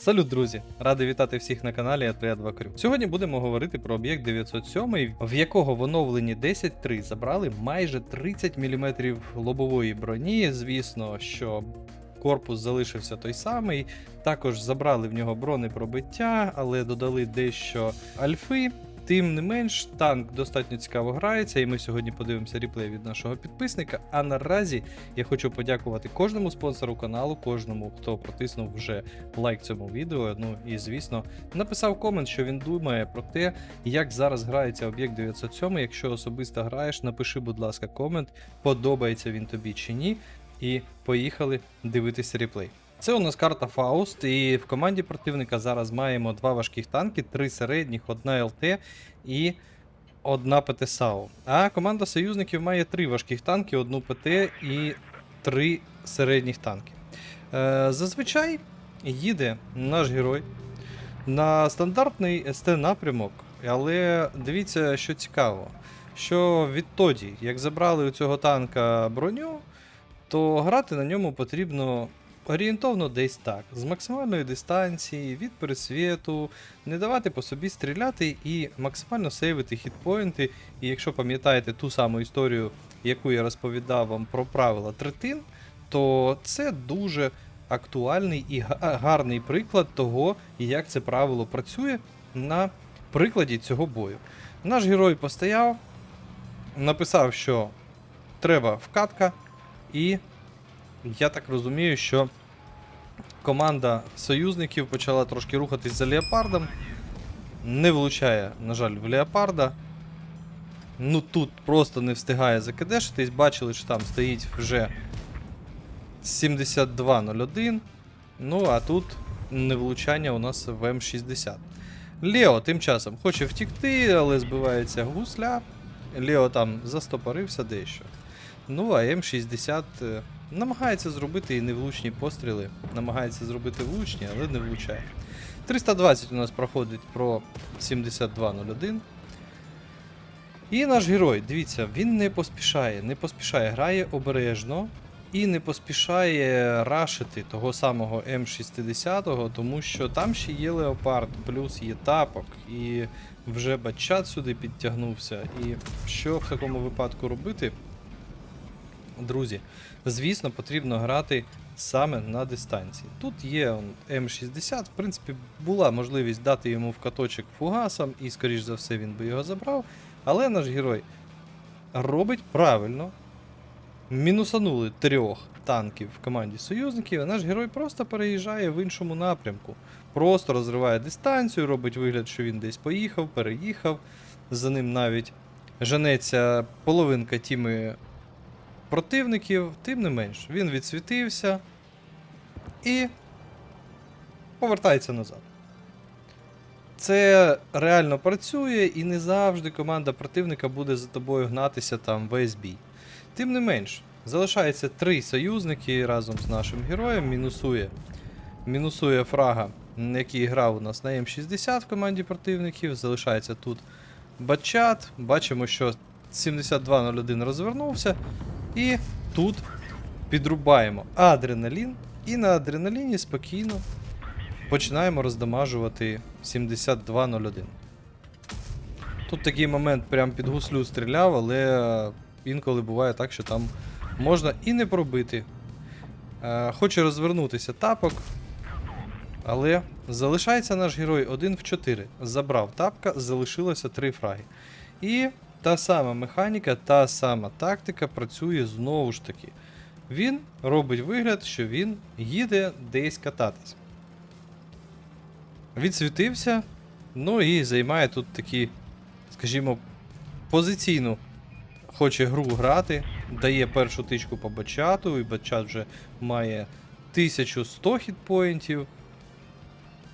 Салют, друзі! Радий вітати всіх на каналі Атрія 2 Крю. Сьогодні будемо говорити про об'єкт 907, в якого в оновленні 10.3 забрали майже 30 мм лобової броні. Звісно, що корпус залишився той самий. Також забрали в нього бронепробиття, але додали дещо альфи. Тим не менш, танк достатньо цікаво грається, і ми сьогодні подивимося реплей від нашого підписника. А наразі я хочу подякувати кожному спонсору каналу, кожному, хто протиснув вже лайк цьому відео. Ну і звісно, написав комент, що він думає про те, як зараз грається об'єкт 907. Якщо особисто граєш, напиши, будь ласка, комент, подобається він тобі чи ні. І поїхали дивитися реплей. Це у нас карта Фауст, і в команді противника зараз маємо два важких танки, три середніх, одна ЛТ і одна ПТ-САУ. А команда союзників має три важких танки, одну ПТ і три середніх танки. Е, зазвичай їде наш герой на стандартний СТ напрямок, але дивіться, що цікаво, що відтоді, як забрали у цього танка броню, то грати на ньому потрібно орієнтовно десь так, з максимальної дистанції, від пересвіту, не давати по собі стріляти і максимально сейвити хітпоінти. І якщо пам'ятаєте ту саму історію, яку я розповідав вам про правила третин, то це дуже актуальний і гарний приклад того, як це правило працює на прикладі цього бою. Наш герой постояв, написав, що треба вкатка, і я так розумію, що команда союзників почала трошки рухатись за леопардом. Не влучає, на жаль, в леопарда. Ну тут просто не встигає закидешитись. Бачили, що там стоїть вже 7201. Ну, а тут невлучання у нас в М60. Лео тим часом хоче втікти, але збивається гусля. Лео там застопорився дещо. Ну, а М60 е, намагається зробити і невлучні постріли. Намагається зробити влучні, але не влучає. 320 у нас проходить про 7201. І наш герой, дивіться, він не поспішає, не поспішає, грає обережно і не поспішає рашити того самого М60, тому що там ще є леопард, плюс є тапок, і вже бачат сюди підтягнувся. І що в такому випадку робити? Друзі, звісно, потрібно грати саме на дистанції. Тут є М60, в принципі, була можливість дати йому в каточок фугасом, і, скоріш за все, він би його забрав. Але наш герой робить правильно. Мінусанули трьох танків в команді союзників, а наш герой просто переїжджає в іншому напрямку. Просто розриває дистанцію, робить вигляд, що він десь поїхав, переїхав. За ним навіть женеться половинка тіми противників, тим не менш, він відсвітився і повертається назад. Це реально працює, і не завжди команда противника буде за тобою гнатися там весь бій. Тим не менш, залишається три союзники разом з нашим героєм. Мінусує, мінусує фрага, який грав у нас на М60 в команді противників. Залишається тут Батчат. Бачимо, що 7201 розвернувся. І тут підрубаємо адреналін. І на адреналіні спокійно починаємо роздамажувати 7201. Тут такий момент прям під гуслю стріляв, але інколи буває так, що там можна і не пробити. Е, Хоче розвернутися тапок. Але залишається наш герой 1 в 4. Забрав тапка, залишилося 3 фраги. І та сама механіка, та сама тактика працює знову ж таки. Він робить вигляд, що він їде десь кататись. Відсвітився, ну і займає тут такі, скажімо, позиційну. Хоче гру грати, дає першу тичку по бачату, і бачат вже має 1100 хітпоінтів.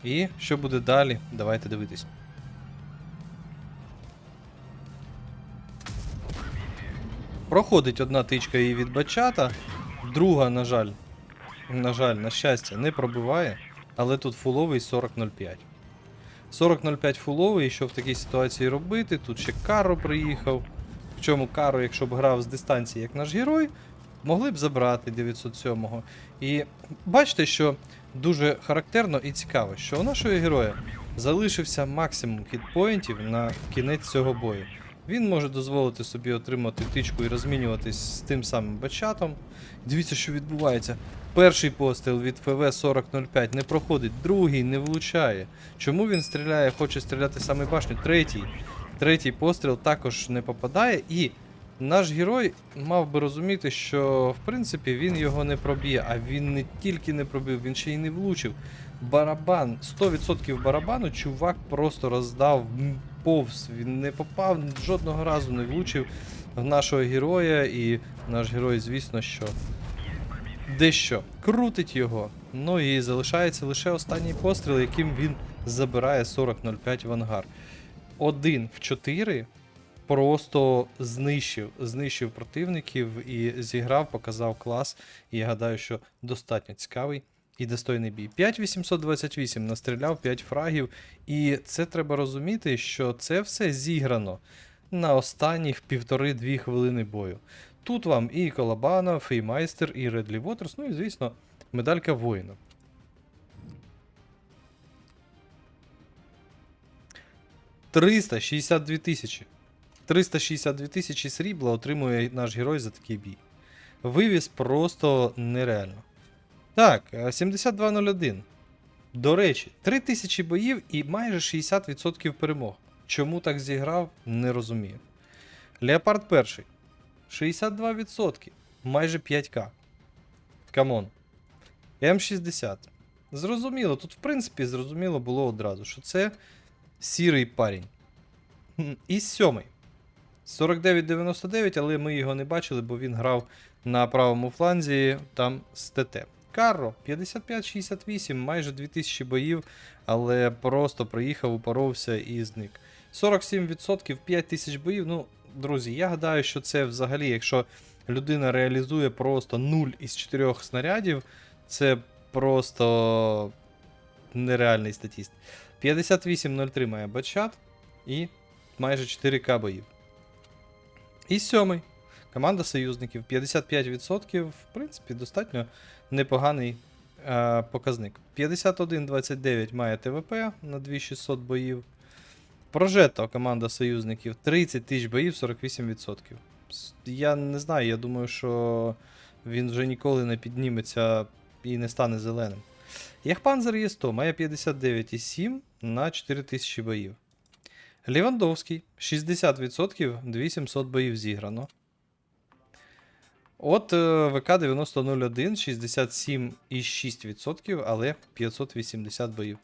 І що буде далі? Давайте дивитись. Проходить одна тичка її від бачата, друга, на жаль, на жаль, на щастя, не пробиває, але тут фуловий 40.05. 40.05 фуловий, що в такій ситуації робити? Тут ще Каро приїхав. Причому Каро, якщо б грав з дистанції, як наш герой, Могли б забрати 907-го. І бачите, що дуже характерно і цікаво, що у нашого героя залишився максимум хітпоінтів на кінець цього бою. Він може дозволити собі отримати тичку і розмінюватись з тим самим бачатом. Дивіться, що відбувається. Перший постріл від ФВ 4005 не проходить, другий не влучає. Чому він стріляє, хоче стріляти саме башню? Третій. Третій постріл також не попадає, і наш герой мав би розуміти, що в принципі він його не проб'є, а він не тільки не пробив, він ще й не влучив. Барабан, 100% барабану чувак просто роздав повз. Він не попав, жодного разу не влучив в нашого героя, і наш герой, звісно, що дещо крутить його. Ну і залишається лише останній постріл, яким він забирає 40-05 в ангар. Один в 4 просто знищив, знищив противників і зіграв, показав клас. І я гадаю, що достатньо цікавий і достойний бій. 5828 настріляв 5 фрагів. І це треба розуміти, що це все зіграно на останніх півтори-дві хвилини бою. Тут вам і Колобанов, і Майстер, і Редлі Вотерс, ну і, звісно, медалька воїна. Триста шістдесят дві тисячі. 362 тисячі срібла отримує наш герой за такий бій. Вивіз просто нереально. Так, е, 7201. До речі, 3000 боїв і майже 60% перемог. Чому так зіграв, не розумію. Леопард перший. 62%. Майже 5к. Камон. М60. Зрозуміло, тут в принципі зрозуміло було одразу, що це сірий парень. І сьомий. 49-99, але ми його не бачили, бо він грав на правому фланзі там з ТТ. Карро 55-68, майже 2000 боїв, але просто приїхав, упоровся і зник. 47%, 5000 боїв. Ну, друзі, я гадаю, що це взагалі, якщо людина реалізує просто 0 із 4 снарядів, це просто нереальний статіст. 58-03 має бачат і майже 4К боїв. І сьомий. Команда союзників 55%, в принципі, достатньо непоганий е, показник. 51-29 має ТВП на 2600 боїв. Прожето команда союзників 30 тисяч боїв, 48%. Я не знаю, я думаю, що він вже ніколи не підніметься і не стане зеленим. Яхпанзер є 100, має 59,7 на 4000 боїв. Лівандовський 60%, 2700 боїв зіграно. От е, ВК 9001 67,6%, але 580 боїв.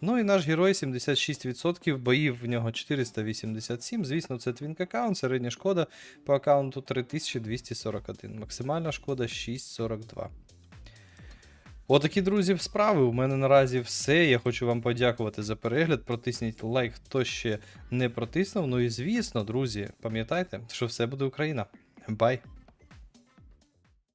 Ну і наш герой 76%, боїв в нього 487. Звісно, це твінк аккаунт, середня шкода по аккаунту 3241. Максимальна шкода 642. Отакі, друзі, справи. У мене наразі все. Я хочу вам подякувати за перегляд. Протисніть лайк, хто ще не протиснув. Ну і звісно, друзі, пам'ятайте, що все буде Україна. Бай!